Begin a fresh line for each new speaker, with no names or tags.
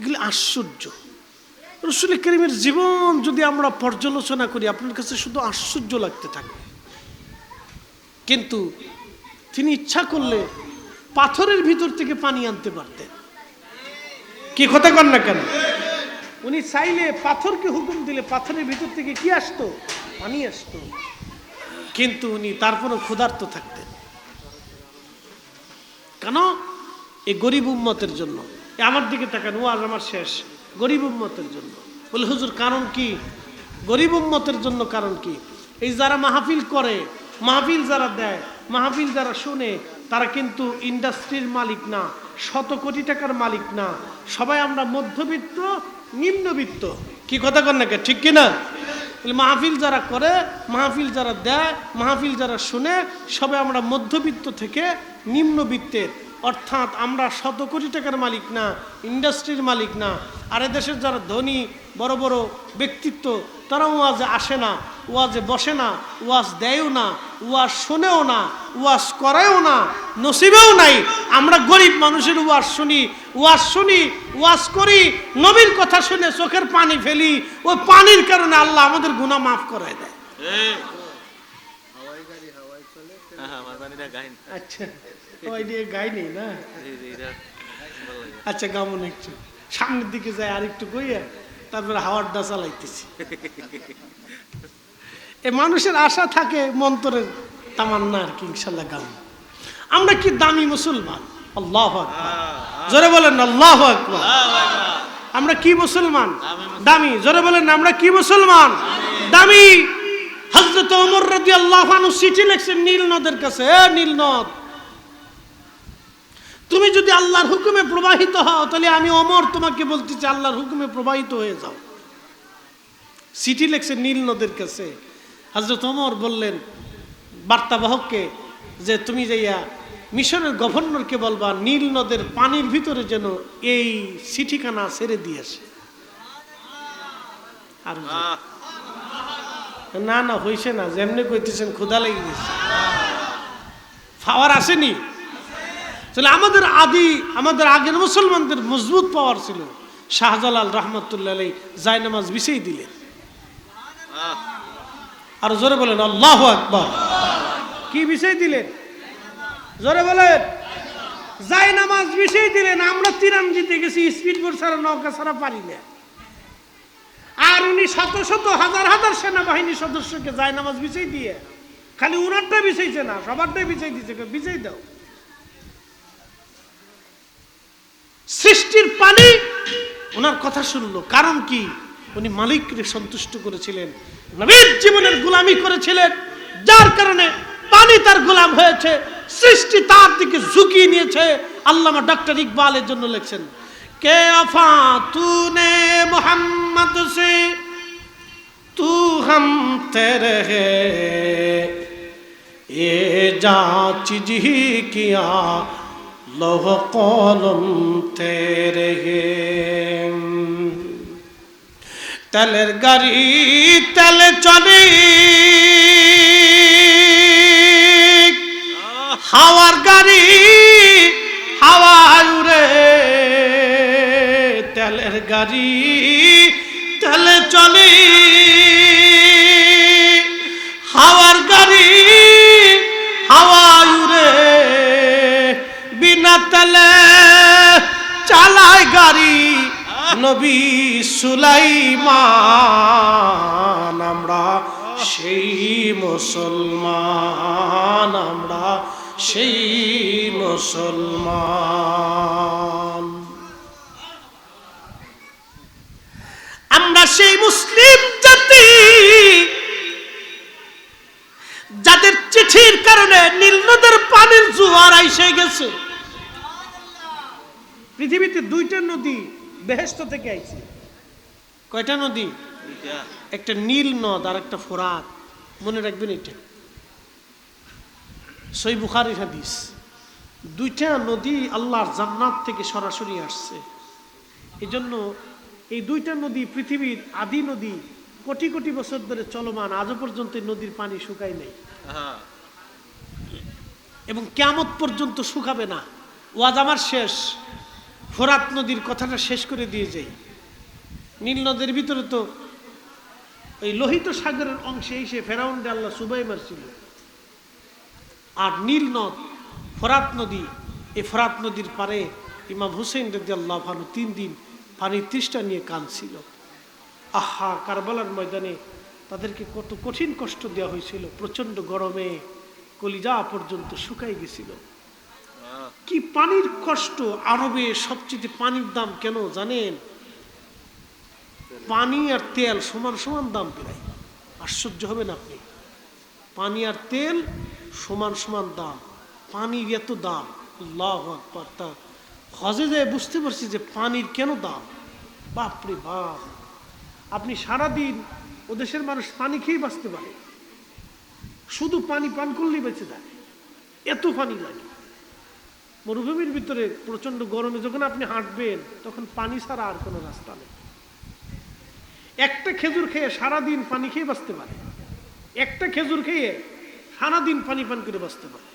এগুলি আশ্চর্য। রসুল করিমের জীবন যদি আমরা পর্যালোচনা করি, আপনার কাছে শুধু আশ্চর্য লাগতে থাকবে কিন্তু তিনি ইচ্ছা করলে পাথরের ভিতর থেকে পানি আনতে পারতেন। কি কথা কর না কেন? উনি চাইলে পাথরকে হুকুম দিলে পাথরের ভিতর থেকে কি আসতো? পানি আসতো। কিন্তু উনি তারপরও ক্ষুধার্ত থাকতেন। কেন? এই গরিব উম্মতের জন্য। আমার দিকে তাকান ও আজ আমার শেষ। গরিব উম্মতের জন্য। বলে, হুজুর, কারণ কি? গরিব উম্মতের জন্য কারণ কি? এই যারা মাহফিল করে, মাহফিল যারা দেয়, মাহফিল যারা শুনে, তারা কিন্তু ইন্ডাস্ট্রির মালিক না, শত কোটি টাকার মালিক না। সবাই আমরা মধ্যবিত্ত, নিম্নবিত্ত। কি কথা কর নাকি ঠিক কিনা? মাহফিল যারা করে, মাহফিল যারা দেয়, মাহফিল যারা শুনে, সবাই আমরা মধ্যবিত্ত থেকে নিম্নবিত্তের। অর্থাৎ আমরা শত কোটি টাকার মালিক না ইন্ডাস্ট্রির মালিক না। আর দেশের যারা ধনী বড় বড় ব্যক্তিত্ব তারা ওয়াজে আসে না ওয়াজে বসে না ওয়াজ দেয়ও না ওয়াজ শোনেও না ওয়াজ করেও না নসিবেও নাই। আমরা গরিব মানুষের ওয়াজ শুনি ওয়াজ শুনি ওয়াজ করি নবীর কথা শুনে চোখের পানি ফেলি ওই পানির কারণে আল্লাহ আমাদের গুণা মাফ করায় দেয়।
হ্যাঁ,
আচ্ছা। ওই গাই নেই না? আচ্ছা গামন একটু। সামনের দিকে যায় আর একটু গইয়া তারপরে হাওয়ার দা চালাইতেছি। এ মানুষের আশা থাকে মন্তরের তামান্না আর কি ইনশাল্লাহ আমরা কি দামি মুসলমান? আল্লাহ জোরে বলেন আল্লাহ আকবার। আমরা কি মুসলমান? দামি জোরে বলেন আমরা কি মুসলমান? দামি। হজরত ওমর রাজি আল্লাহ চিঠি লিখছেন নীল নদের কাছে। এ নীল নদ তুমি যদি আল্লাহর হুকুমে প্রবাহিত হও, তাহলে আমি অমর তোমাকে বলতেছি আল্লাহর হুকুমে প্রবাহিত হয়ে যাও। সিটি লেখছে নীল নদের কাছে হজরত অমর বললেন, বার্তাবাহককে যে তুমি যাইয়া মিশরের গভর্নরকে বলবা, নীল নদের পানির ভিতরে যেন এই চিঠিখানা ছেড়ে দিয়ে আসে। আর না না, হইছে না, যেমনি কইতেছেন ক্ষুধা লেগে গেছে। ফাওয়ার আসেনি। তাহলে আমাদের আদি, আমাদের আগের মুসলমানদের মজবুত পাওয়ার ছিল। শাহজালাল রহমতুল্লাহ জায়নামাজ বিছেই দিলেন। আর জোরে বলেন, আল্লাহ আকবর। কি বিষয় দিলেন? জোরে বলেন। জায়নামাজ বিষয় দিলেন, আমরা তিরান জিতে গেছি স্পিড বোট ছাড়া, নৌকা ছাড়া পারি না। আর উনি শত শত, হাজার হাজার সেনাবাহিনী সদস্যকে জায়নামাজ বিছাই দিয়ে, খালি উনারটা বিছাইছে না, সবারটাই বিছাই দিয়েছে, বিছাই দাও। সৃষ্টির পানি। ওনার কথা শুনলো। কারণ কি? উনি মালিককে সন্তুষ্ট করেছিলেন। নবীর জীবনের গোলামি করেছিলেন। যার কারণে পানি তার গোলাম হয়েছে। সৃষ্টি তার দিকে ঝুঁকিয়ে নিয়েছে। আল্লামা ডক্টর ইকবালের জন্য লেখছেন, কে আফা তুনে মোহাম্মদ সে? তু হাম তেরে হে। এ যা চিজি কিয়া লোহ কলম তেরে তেলের গাড়ি তেলে চলে। হাওয়ার গাড়ি হাওয়ায় উড়ে। তেলের গাড়ি নবী সুলাইমান, আমরা সেই মুসলমান, আমরা সেই মুসলমান। আমরা সেই মুসলিম জাতি যাদের চিঠির কারণে নীল নদের পানির জোয়ার আইসে গেছে। পৃথিবীতে দুইটা নদী বেহেস্ত থেকে আইছে। কয়টা নদী? একটা নীল নদ আর একটা ফোরাত। মনে রাখবেন এটা। সই বুখারির হাদিস। দুইটা নদী আল্লাহর জান্নাত থেকে সরাসরি আসছে। এই জন্য এই দুইটা নদী পৃথিবীর আদি নদী কোটি কোটি বছর ধরে চলমান আজও পর্যন্ত নদীর পানি শুকায় নাই।
আহা,
এবং কেমত পর্যন্ত শুকাবে না। ওয়াজ আমার শেষ। ফোরাত নদীর কথাটা শেষ করে দিয়ে যাই। নীল নদের ভিতরে তো ওই লোহিত সাগরের অংশে এসে ফেরাউন্ডে আল্লাহ সুবাই মারছিল। আর নীল নদ, ফরাত নদী, এই ফরাত নদীর পারে ইমাম হুসেন রেদি আল্লাহ ভানু তিন দিন পানির তৃষ্ঠা নিয়ে কাঁদছিল। আহা, কারবালার ময়দানে তাদেরকে কত কঠিন কষ্ট দেওয়া হয়েছিল, প্রচণ্ড গরমে কলিজা পর্যন্ত শুকাই গেছিল। কি পানির কষ্ট? আরবে সবচেয়ে পানির দাম কেন জানেন? পানি আর তেল সমান সমান দাম প্রায়। আশ্চর্য হবেন আপনি। পানি আর তেল সমান সমান দাম। পানির এত দাম। আল্লাহ তা হজে যায় বুঝতে পারছি যে পানির কেন দাম। বাপরে বাপ। আপনি সারাদিন ও দেশের মানুষ পানি খেয়ে বাঁচতে পারে। শুধু পানি পান করলেই বেঁচে যায়। এত পানি লাগে। মরুভূমির ভিতরে প্রচণ্ড গরমে যখন আপনি হাঁটবেন, তখন পানি ছাড়া আর কোনো রাস্তা নেই। একটা খেজুর খেয়ে সারাদিন পানি খেয়ে বাঁচতে পারে। একটা খেজুর খেয়ে সারাদিন পানি পান করে বাঁচতে পারে।